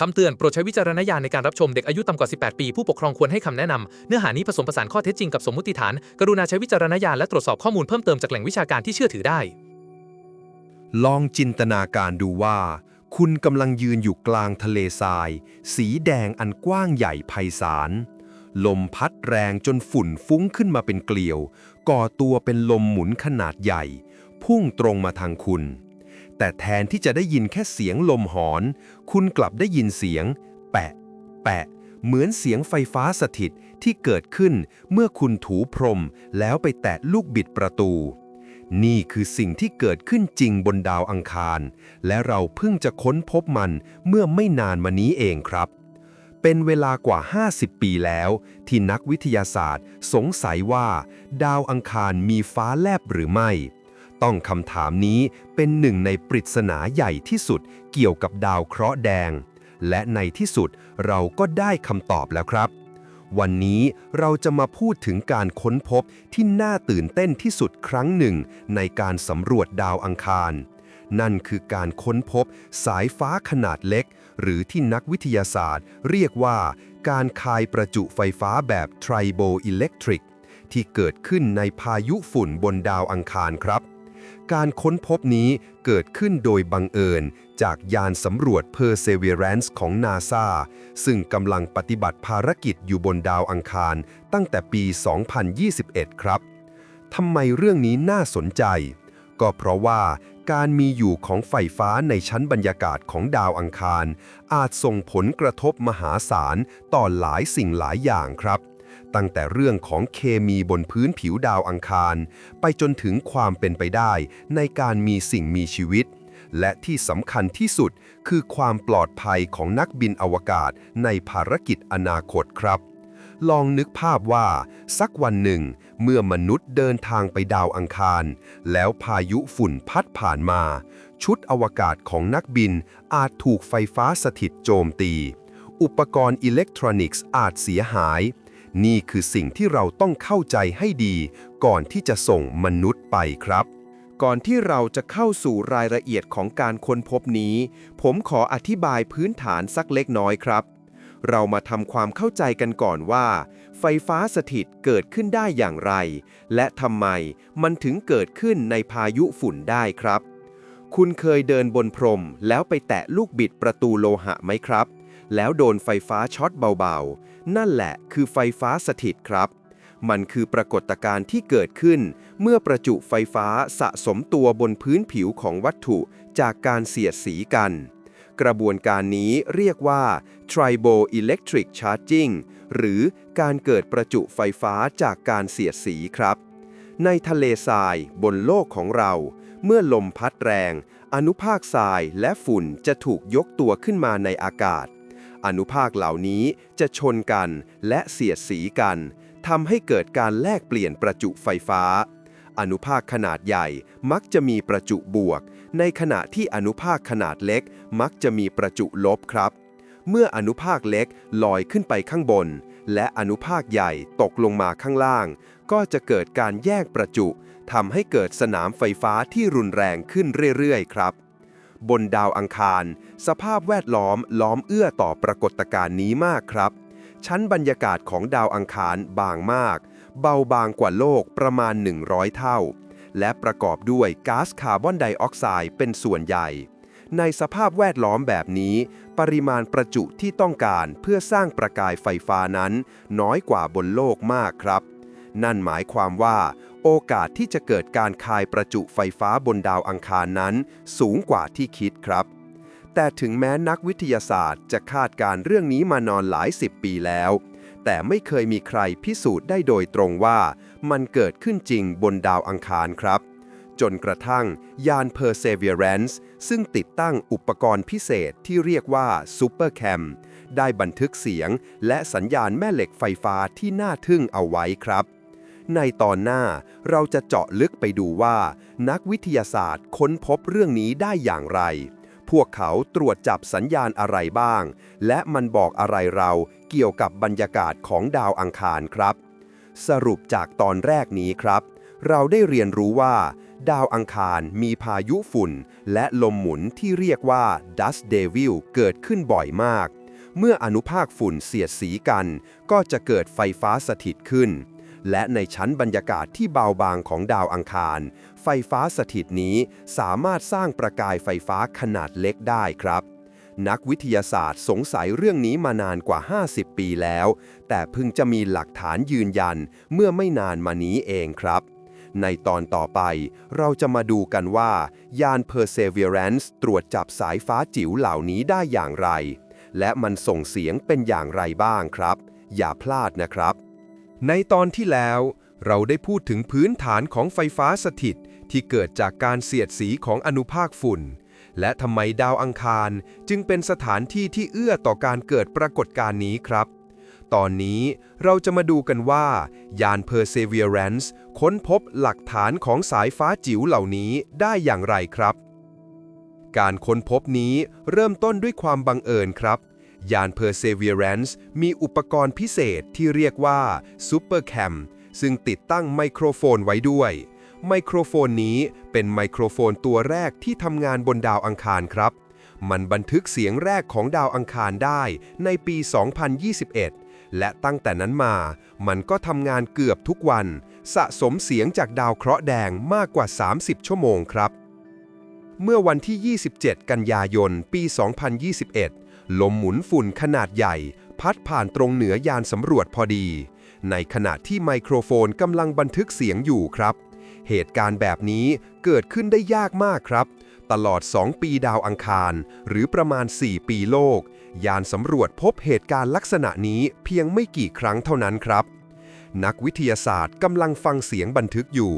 คำเตือนโปรดใช้วิจารณญาณในการรับชมเด็กอายุต่ำกว่า 18 ปี ผู้ปกครองควรให้คำแนะนำเนื้อหานี้ผสมผสานข้อเท็จจริงกับสมมติฐาน กรุณาใช้วิจารณญาณและตรวจสอบข้อมูลเพิ่มเติมจากแหล่งวิชาการที่เชื่อถือได้ ลองจินตนาการดูว่า คุณกำลังยืนอยู่กลางทะเลทราย สีแดงอันกว้างใหญ่ไพศาลลมพัดแรงจนฝุ่นฟุ้งขึ้นมาเป็นเกลียว ก่อตัวเป็นลมหมุนขนาดใหญ่ พุ่งตรงมาทางคุณ แต่แทนที่จะได้ยินแค่เสียงลมหอน คุณกลับได้ยินเสียง แปะ แปะ เหมือนเสียงไฟฟ้าสถิตที่เกิดขึ้นเมื่อคุณถูพรมแล้วไปแตะลูกบิดประตู นี่คือสิ่งที่เกิดขึ้นจริงบนดาวอังคาร และเราเพิ่งจะค้นพบมันเมื่อไม่นานมานี้เองครับ เป็นเวลากว่า 50 ปีแล้ว ที่นักวิทยาศาสตร์ สงสัยว่า ดาวอังคารมีฟ้าแลบหรือไม่ ต้องคำถามนี้เป็นหนึ่งในปริศนาใหญ่ที่สุดเกี่ยวกับดาวเคราะห์แดง และในที่สุดเราก็ได้คำตอบแล้วครับ วันนี้เราจะมาพูดถึงการค้นพบที่น่าตื่นเต้นที่สุดครั้งหนึ่ง ในการสำรวจดาวอังคาร นั่นคือการค้นพบสายฟ้าขนาดเล็ก หรือที่นักวิทยาศาสตร์ เรียกว่าการคายประจุไฟฟ้าแบบไทรโบอิเล็กทริกที่เกิดขึ้นในพายุฝุ่นบนดาวอังคารครับ การค้นพบนี้เกิดขึ้นโดยบังเอิญ จากยานสำรวจ Perseverance ของ NASA ซึ่งกำลังปฏิบัติภารกิจอยู่บนดาวอังคารตั้งแต่ปี 2021 ครับ ทำไมเรื่องนี้น่าสนใจ ก็เพราะว่าการมีอยู่ของไฟฟ้าในชั้นบรรยากาศของดาวอังคาร อาจส่งผลกระทบมหาศาลต่อหลายสิ่งหลายอย่างครับ ตั้งแต่เรื่องของเคมีบนพื้นผิวดาวอังคาร ไปจนถึงความเป็นไปได้ในการมีสิ่งมีชีวิต และที่สำคัญที่สุดคือความปลอดภัยของนักบินอวกาศในภารกิจอนาคตครับ ลองนึกภาพว่า สักวันหนึ่ง เมื่อมนุษย์เดินทางไปดาวอังคาร แล้วพายุฝุ่นพัดผ่านมา ชุดอวกาศของนักบินอาจถูกไฟฟ้าสถิตโจมตี อุปกรณ์อิเล็กทรอนิกส์อาจเสียหาย นี่คือสิ่งที่เราต้องเข้าใจให้ดี ก่อนที่จะส่งมนุษย์ไปครับ ก่อนที่เราจะเข้าสู่รายละเอียดของการค้นพบนี้ ผมขออธิบายพื้นฐานสักเล็กน้อยครับ เรามาทำความเข้าใจกันก่อนว่า ไฟฟ้าสถิตเกิดขึ้นได้อย่างไร และทำไมมันถึงเกิดขึ้นในพายุฝุ่นได้ครับ คุณเคยเดินบนพรมแล้วไปแตะลูกบิดประตูโลหะไหมครับแล้วโดนไฟฟ้าช็อตเบาๆ นั่นแหละคือไฟฟ้าสถิตครับ มันคือปรากฏการณ์ที่เกิดขึ้น เมื่อประจุไฟฟ้าสะสมตัวบนพื้นผิวของวัตถุจากการเสียดสีกัน กระบวนการนี้เรียกว่า triboelectric charging หรือการเกิดประจุไฟฟ้าจากการเสียดสีครับ ในทะเลทรายบนโลกของเรา เมื่อลมพัดแรง อนุภาคทรายและฝุ่นจะถูกยกตัวขึ้นมาในอากาศ อนุภาคเหล่านี้จะชนกันและเสียดสีกันทำให้เกิดการแลกเปลี่ยนประจุไฟฟ้า อนุภาคขนาดใหญ่มักจะมีประจุบวก ในขณะที่อนุภาคขนาดเล็กมักจะมีประจุลบครับ เมื่ออนุภาคเล็กลอยขึ้นไปข้างบน และอนุภาคใหญ่ตกลงมาข้างล่าง ก็จะเกิดการแยกประจุทำให้เกิดสนามไฟฟ้าที่รุนแรงขึ้นเรื่อยๆ ครับ บนดาวอังคาร สภาพแวดล้อมล้อมเอื้อต่อปรากฏการณ์นี้มากครับ ชั้นบรรยากาศของดาวอังคารบางมาก เบาบางกว่าโลกประมาณ 100 เท่า และประกอบด้วยก๊าซคาร์บอนไดออกไซด์เป็นส่วนใหญ่ ในสภาพแวดล้อมแบบนี้ ปริมาณประจุที่ต้องการเพื่อสร้างประกายไฟฟ้านั้น น้อยกว่าบนโลกมากครับ นั่นหมายความว่า โอกาสที่จะเกิดการคายประจุไฟฟ้าบนดาวอังคารนั้น สูงกว่าที่คิดครับ แต่ถึงแม้นักวิทยาศาสตร์จะคาดการเรื่องนี้มานอนหลายสิบปีแล้ว แต่ไม่เคยมีใครพิสูจน์ได้โดยตรงว่า มันเกิดขึ้นจริงบนดาวอังคารครับ จนกระทั่งยาน Perseverance ซึ่งติดตั้งอุปกรณ์พิเศษที่เรียกว่า Supercam ได้บันทึกเสียง และสัญญาณแม่เหล็กไฟฟ้าที่น่าทึ่งเอาไว้ครับ ในตอนหน้าเราจะเจาะลึกไปดูว่า นักวิทยาศาสตร์ค้นพบเรื่องนี้ได้อย่างไร พวกเขาตรวจจับสัญญาณอะไรบ้าง และมันบอกอะไรเราเกี่ยวกับบรรยากาศของดาวอังคารครับ สรุปจากตอนแรกนี้ครับ เราได้เรียนรู้ว่า ดาวอังคารมีพายุฝุ่น และลมหมุนที่เรียกว่า Dust Devil เกิดขึ้นบ่อยมาก เมื่ออนุภาคฝุ่นเสียดสีกัน ก็จะเกิดไฟฟ้าสถิตขึ้น และในชั้นบรรยากาศที่เบาบางของดาวอังคาร ไฟฟ้าสถิตนี้สามารถสร้างประกายไฟฟ้าขนาดเล็กได้ครับ นักวิทยาศาสตร์สงสัยเรื่องนี้มานานกว่า 50 ปีแล้ว แต่เพิ่งจะมีหลักฐานยืนยันเมื่อไม่นานมานี้เองครับในตอนต่อไป เราจะมาดูกันว่า ยาน Perseverance ตรวจจับสายฟ้าจิ๋วเหล่านี้ได้อย่างไร และมันส่งเสียงเป็นอย่างไรบ้างครับ อย่าพลาดนะครับ ในตอนที่แล้ว เราได้พูดถึงพื้นฐานของไฟฟ้าสถิตที่เกิดจากการเสียดสีของอนุภาคฝุ่น และทำไมดาวอังคารจึงเป็นสถานที่ที่เอื้อต่อการเกิดปรากฏการณ์นี้ครับ ตอนนี้เราจะมาดูกันว่า ยาน Perseverance ค้นพบหลักฐานของสายฟ้าจิ๋วเหล่านี้ได้อย่างไรครับ การค้นพบนี้เริ่มต้นด้วยความบังเอิญครับ ยาน Perseverance มีอุปกรณ์พิเศษที่เรียกว่า Supercam ซึ่งติดตั้งไมโครโฟนไว้ด้วย ไมโครโฟนนี้เป็นไมโครโฟนตัวแรกที่ทำงานบนดาวอังคารครับ มันบันทึกเสียงแรกของดาวอังคารได้ในปี 2021 และตั้งแต่นั้นมา มันก็ทำงานเกือบทุกวัน สะสมเสียงจากดาวเคราะห์แดงมากกว่า 30 ชั่วโมงครับเมื่อวันที่ 27 กันยายน ปี 2021 ลมหมุนฝุ่นขนาดใหญ่ พัดผ่านตรงเหนือยานสำรวจพอดี ในขณะที่ไมโครโฟนกำลังบันทึกเสียงอยู่ครับ เหตุการณ์แบบนี้เกิดขึ้นได้ยากมากครับ ตลอด 2 ปีดาวอังคาร หรือประมาณ 4 ปีโลก ยานสำรวจพบเหตุการณ์ลักษณะนี้เพียงไม่กี่ครั้งเท่านั้นครับ นักวิทยาศาสตร์กำลังฟังเสียงบันทึกอยู่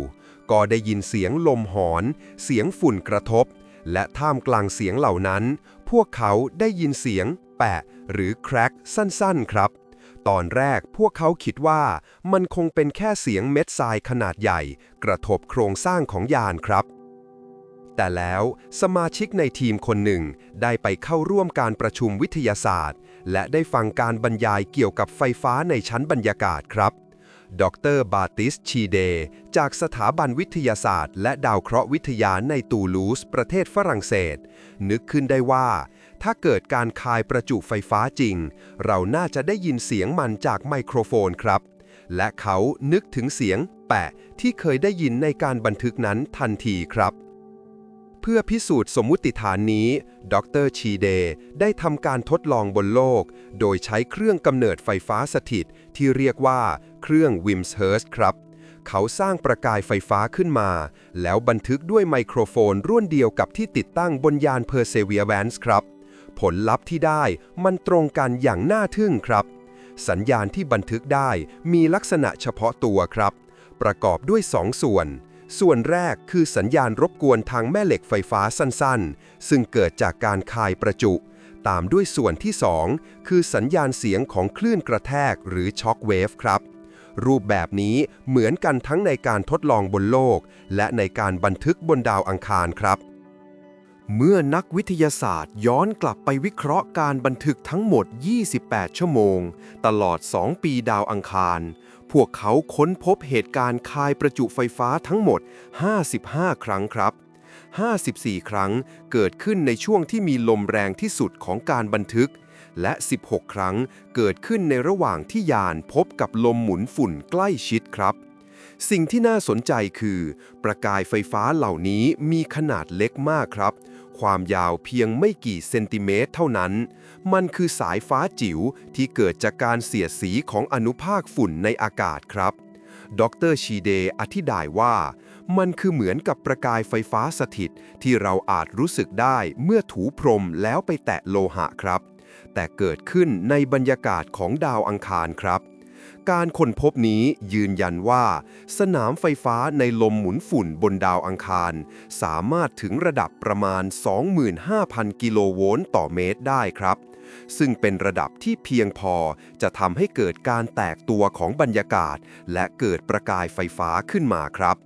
ก็ได้ยินเสียงลมหอน เสียงฝุ่นกระทบและท่ามกลางเสียงเหล่านั้น พวกเขาได้ยินเสียง แปะ หรือแครกสั้นๆครับ ตอนแรกพวกเขาคิดว่ามันคงเป็นแค่เสียงเม็ดทรายขนาดใหญ่ กระทบโครงสร้างของยานครับ แต่แล้วสมาชิกในทีมคนหนึ่งได้ไปเข้าร่วมการประชุมวิทยาศาสตร์ และได้ฟังการบรรยายเกี่ยวกับไฟฟ้าในชั้นบรรยากาศครับ ดรบาติสชีเด จากสถาบันวิทยาศาสตร์ และดาวเคราะห์วิทยาในตูลูส ประเทศฝรั่งเศส นึกขึ้นได้ว่า ถ้าเกิดการคายประจุไฟฟ้าจริง เราน่าจะได้ยินเสียงมันจากไมโครโฟนครับ และเขานึกถึงเสียงแปะที่เคยได้ยินในการบันทึกนั้นทันทีครับ พื่อพิสูจน์สมมุติฐานนี้ ดรชีเด ได้ทำการทดลองบนโลก โดยใช้เครื่องกำเนิดไฟฟ้าสถิต ที่เรียกว่าเครื่องวิมส์เฮิร์สครับ เขาสร้างประกายไฟฟ้าขึ้นมา แล้วบันทึกด้วยไมโครโฟนรุ่นเดียวกับที่ติดตั้งบนยาน Perseverance ครับ ผลลัพธ์ที่ได้มันตรงกันอย่างน่าทึ่งครับ สัญญาณที่บันทึกได้มีลักษณะเฉพาะตัวครับ ประกอบด้วย 2ส่วน ส่วนแรกคือสัญญาณรบกวนทางแม่เหล็กไฟฟ้าสั้นๆ ซึ่งเกิดจากการคายประจุ ตามด้วยส่วนที่ 2 คือสัญญาณเสียงของคลื่นกระแทกหรือช็อคเวฟครับ รูปแบบนี้เหมือนกันทั้งในการทดลองบนโลก และในการบันทึกบนดาวอังคารครับ เมื่อนักวิทยาศาสตร์ย้อนกลับไปวิเคราะห์การบันทึกทั้งหมด 28 ชั่วโมง ตลอด 2 ปีดาวอังคาร วกเขาค้นพบเหตุการณ์คายประจุไฟฟ้าทั้งหมด 55 ครั้งครับ 54 ครั้งเกิดขึ้นในช่วงที่มีลมแรงที่สุดของการบันทึก และ 16 ครั้งเกิดขึ้นในระหว่างที่ยานพบกับลมหมุนฝุ่นใกล้ชิดครับ สิ่งที่น่าสนใจคือ ประกายไฟฟ้าเหล่านี้มีขนาดเล็กมากครับ ความยาวเพียงไม่กี่เซนติเมตรเท่านั้น มันคือสายฟ้าจิ๋วที่เกิดจากการเสียดสีของอนุภาคฝุ่นในอากาศครับ ดรชีเดอธิบายว่า มันคือเหมือนกับประกายไฟฟ้าสถิตที่เราอาจรู้สึกได้เมื่อถูพรมแล้วไปแตะโลหะครับ แต่เกิดขึ้นในบรรยากาศของดาวอังคารครับการค้นพบนี้ยืนยันว่า สนามไฟฟ้าในลมหมุนฝุ่นบนดาวอังคาร สามารถถึงระดับประมาณ 25,000 กิโลโวลต์ต่อเมตรได้ครับ ซึ่งเป็นระดับที่เพียงพอจะทำให้เกิดการแตกตัวของบรรยากาศ และเกิดประกายไฟฟ้าขึ้นมาครับ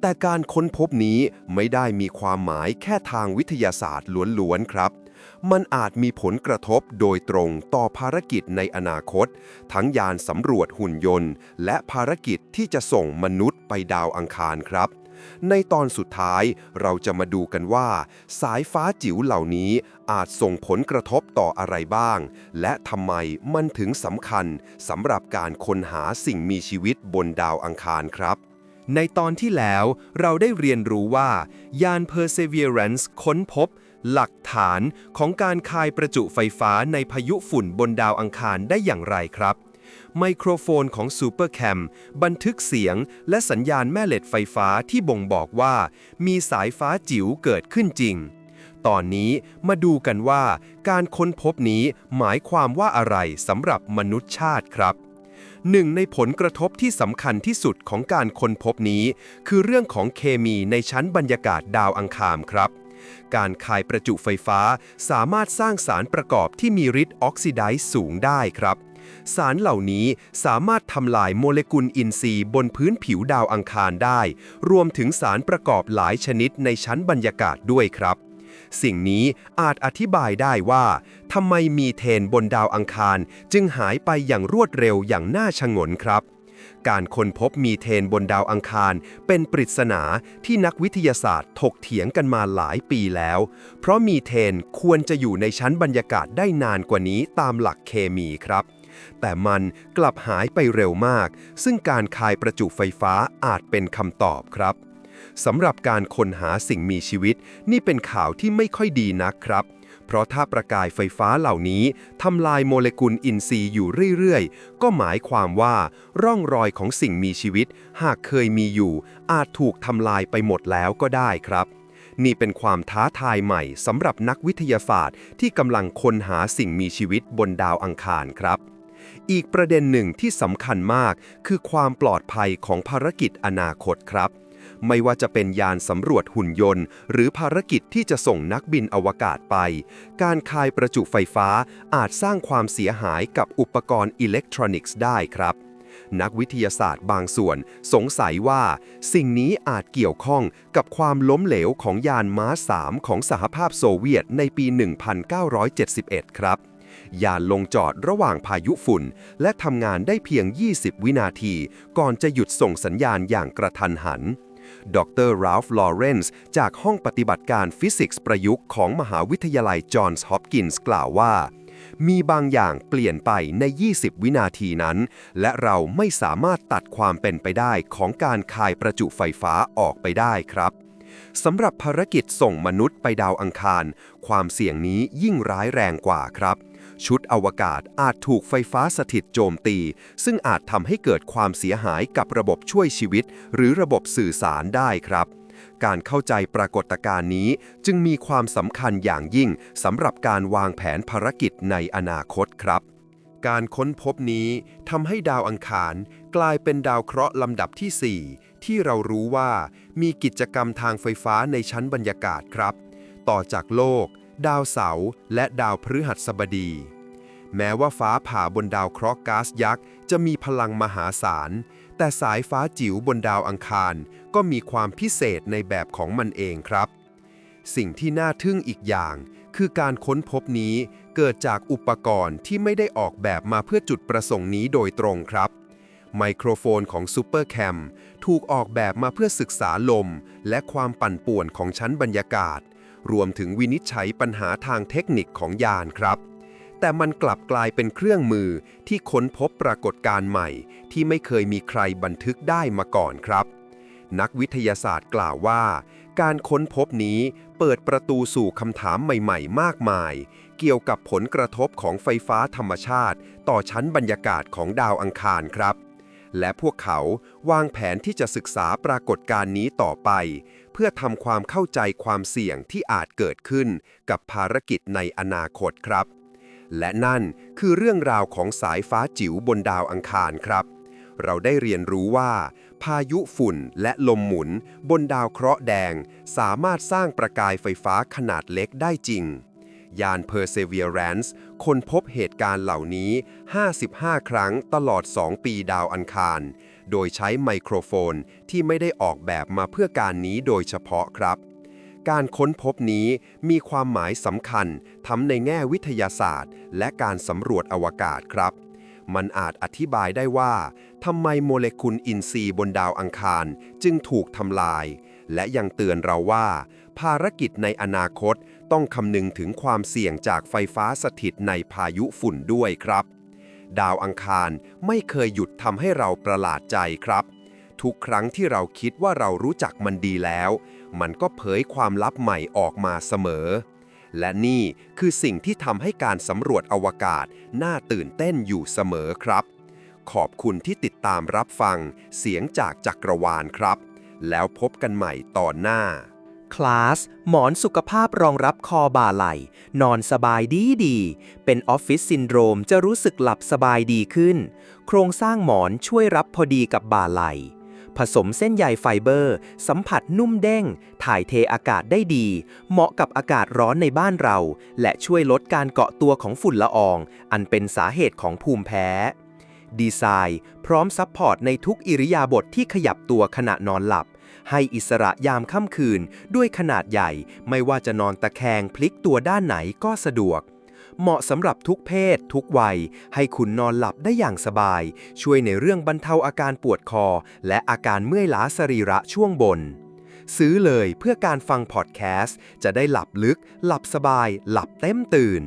แต่การค้นพบนี้ไม่ได้มีความหมายแค่ทางวิทยาศาสตร์ล้วนๆครับมันอาจมีผลกระทบโดยตรงต่อภารกิจในอนาคต ทั้งยานสำรวจหุ่นยนต์ และภารกิจที่จะส่งมนุษย์ไปดาวอังคารครับ ในตอนสุดท้ายเราจะมาดูกันว่า สายฟ้าจิ๋วเหล่านี้อาจส่งผลกระทบต่ออะไรบ้าง และทำไมมันถึงสำคัญสำหรับการค้นหาสิ่งมีชีวิตบนดาวอังคารครับในตอนที่แล้วเราได้เรียนรู้ว่า ยาน Perseverance ค้นพบ หลักฐานของการคายประจุไฟฟ้าในพายุฝุ่นบนดาวอังคารได้อย่างไรครับ ไมโครโฟนของ Supercam บันทึกเสียงและสัญญาณแม่เหล็กไฟฟ้าที่บ่งบอกว่า มีสายฟ้าจิ๋วเกิดขึ้นจริง ตอนนี้มาดูกันว่าการค้นพบนี้หมายความว่าอะไรสำหรับมนุษยชาติครับหนึ่งในผลกระทบที่สำคัญที่สุดของการค้นพบนี้ คือเรื่องของเคมีในชั้นบรรยากาศดาวอังคารครับ การคายประจุไฟฟ้าสามารถสร้างสารประกอบที่มีฤทธิ์ออกซิไดซ์สูงได้ครับ สารเหล่านี้สามารถทำลายโมเลกุลอินทรีย์บนพื้นผิวดาวอังคารได้ รวมถึงสารประกอบหลายชนิดในชั้นบรรยากาศด้วยครับ สิ่งนี้อาจอธิบายได้ว่าทำไมมีเทนบนดาวอังคารจึงหายไปอย่างรวดเร็วอย่างน่าชงนครับการค้นพบมีเทนบนดาวอังคาร เป็นปริศนาที่นักวิทยาศาสตร์ถกเถียงกันมาหลายปีแล้ว เพราะมีเทนควรจะอยู่ในชั้นบรรยากาศได้นานกว่านี้ตามหลักเคมีครับ แต่มันกลับหายไปเร็วมาก ซึ่งการคายประจุไฟฟ้าอาจเป็นคำตอบครับสำหรับการค้นหาสิ่งมีชีวิต นี่เป็นข่าวที่ไม่ค่อยดีนักครับ เพราะถ้าประกายไฟฟ้าเหล่านี้ทำลายโมเลกุลอินทรีย์อยู่เรื่อยๆ ก็หมายความว่า ร่องรอยของสิ่งมีชีวิต หากเคยมีอยู่ อาจถูกทำลายไปหมดแล้วก็ได้ครับ นี่เป็นความท้าทายใหม่สำหรับนักวิทยาศาสตร์ที่กำลังค้นหาสิ่งมีชีวิตบนดาวอังคารครับ อีกประเด็นหนึ่งที่สำคัญมากคือความปลอดภัยของภารกิจอนาคตครับ ไม่ว่าจะเป็นยานสำรวจหุ่นยนต์ หรือภารกิจที่จะส่งนักบินอวกาศไป การคายประจุไฟฟ้าอาจสร้างความเสียหายกับอุปกรณ์อิเล็กทรอนิกส์ได้ครับนักวิทยาศาสตร์บางส่วนสงสัยว่า สิ่งนี้อาจเกี่ยวข้องกับความล้มเหลวของยานม้า 3 ของสหภาพโซเวียตในปี 1971 ครับ ยานลงจอดระหว่างพายุฝุ่น และทำงานได้เพียง 20 วินาที ก่อนจะหยุดส่งสัญญาณอย่างกระทันหันดรราฟลอเรนซ์จากห้องปฏิบัติการฟิสิกส์ประยุกต์ของมหาวิทยาลัยจอห์นส์ฮอปกินส์กล่าวว่า มีบางอย่างเปลี่ยนไปใน 20 วินาทีนั้น และเราไม่สามารถตัดความเป็นไปได้ของการคายประจุไฟฟ้าออกไปได้ครับสำหรับภารกิจส่งมนุษย์ไปดาวอังคาร ความเสี่ยงนี้ยิ่งร้ายแรงกว่าครับ ชุดอวกาศอาจถูกไฟฟ้าสถิตโจมตี ซึ่งอาจทำให้เกิดความเสียหายกับระบบช่วยชีวิต หรือระบบสื่อสารได้ครับ การเข้าใจปรากฏการณ์นี้จึงมีความสำคัญอย่างยิ่งสำหรับการวางแผนภารกิจในอนาคตครับการค้นพบนี้ทำให้ดาวอังคารกลายเป็นดาวเคราะห์ลำดับที่ 4 ที่เรารู้ว่ามีกิจกรรมทางไฟฟ้าในชั้นบรรยากาศครับ ต่อจากโลก ดาวเสาร์และดาวพฤหัสบดี แม้ว่าฟ้าผ่าบนดาวเคราะห์ก๊าซยักษ์จะมีพลังมหาศาล แต่สายฟ้าจิ๋วบนดาวอังคาร ก็มีความพิเศษในแบบของมันเองครับ สิ่งที่น่าทึ่งอีกอย่าง คือการค้นพบนี้เกิดจากอุปกรณ์ที่ไม่ได้ออกแบบมาเพื่อจุดประสงค์นี้โดยตรงครับไมโครโฟนของ Supercam ถูกออกแบบมาเพื่อศึกษาลม และความปั่นป่วนของชั้นบรรยากาศ รวมถึงวินิจฉัยปัญหาทางเทคนิคของยานครับ แต่มันกลับกลายเป็นเครื่องมือที่ค้นพบปรากฏการณ์ใหม่ ที่ไม่เคยมีใครบันทึกได้มาก่อนครับ นักวิทยาศาสตร์กล่าวว่า การค้นพบนี้เปิดประตูสู่คำถามใหม่ ๆ มากมาย เกี่ยวกับผลกระทบของไฟฟ้าธรรมชาติ ต่อชั้นบรรยากาศของดาวอังคารครับและพวกเขาวางแผนที่จะศึกษาปรากฏการณ์นี้ต่อไป พื่อทำความเข้าใจความเสี่ยงที่อาจเกิดขึ้นกับภารกิจในอนาคตครับ และนั่นคือเรื่องราวของสายฟ้าจิ๋วบนดาวอังคารครับ เราได้เรียนรู้ว่า พายุฝุ่นและลมหมุน บนดาวเคราะห์แดง สามารถสร้างประกายไฟฟ้าขนาดเล็กได้จริง ยาน Perseverance ค้นพบเหตุการณ์เหล่านี้ 55 ครั้งตลอด 2 ปีดาวอังคาร โดยใช้ไมโครโฟนที่ไม่ได้ออกแบบมาเพื่อการนี้โดยเฉพาะครับ การค้นพบนี้มีความหมายสำคัญทั้งในแง่วิทยาศาสตร์ และการสำรวจอวกาศครับ มันอาจอธิบายได้ว่าทำไมโมเลกุลอินทรีย์บนดาวอังคารจึงถูกทำลาย และยังเตือนเราว่า ภารกิจในอนาคตต้องคำนึงถึงความเสี่ยงจากไฟฟ้าสถิตในพายุฝุ่นด้วยครับ ดาวอังคารไม่เคยหยุดทำให้เราประหลาดใจครับ ทุกครั้งที่เราคิดว่าเรารู้จักมันดีแล้ว มันก็เผยความลับใหม่ออกมาเสมอ และนี่คือสิ่งที่ทำให้การสำรวจอวกาศน่าตื่นเต้นอยู่เสมอครับ ขอบคุณที่ติดตามรับฟังเสียงจากจักรวาลครับ แล้วพบกันใหม่ตอนหน้า คลาส หมอนสุขภาพรองรับคอบ่าไหล่ นอนสบายดีดี เป็นออฟฟิศซินโดรมจะรู้สึกหลับสบายดีขึ้น โครงสร้างหมอนช่วยรับพอดีกับบ่าไหล่ ผสมเส้นใยไฟเบอร์ สัมผัสนุ่มเด้ง ถ่ายเทอากาศได้ดี เหมาะกับอากาศร้อนในบ้านเรา และช่วยลดการเกาะตัวของฝุ่นละออง อันเป็นสาเหตุของภูมิแพ้ดีไซน์ พร้อมซัพพอร์ตในทุกอิริยาบถทที่ขยับตัวขณะนอนหลับ ให้อิสระยามค่ำคืนด้วยขนาดใหญ่ ไม่ว่าจะนอนตะแคงพลิกตัวด้านไหนก็สะดวก เหมาะสำหรับทุกเพศ ทุกวัย ให้คุณนอนหลับได้อย่างสบาย ช่วยในเรื่องบรรเทาอาการปวดคอ และอาการเมื่อยล้าสรีระช่วงบน ซื้อเลยเพื่อการฟังพอดแคสต์จะได้หลับลึก หลับสบาย หลับเต็มตื่น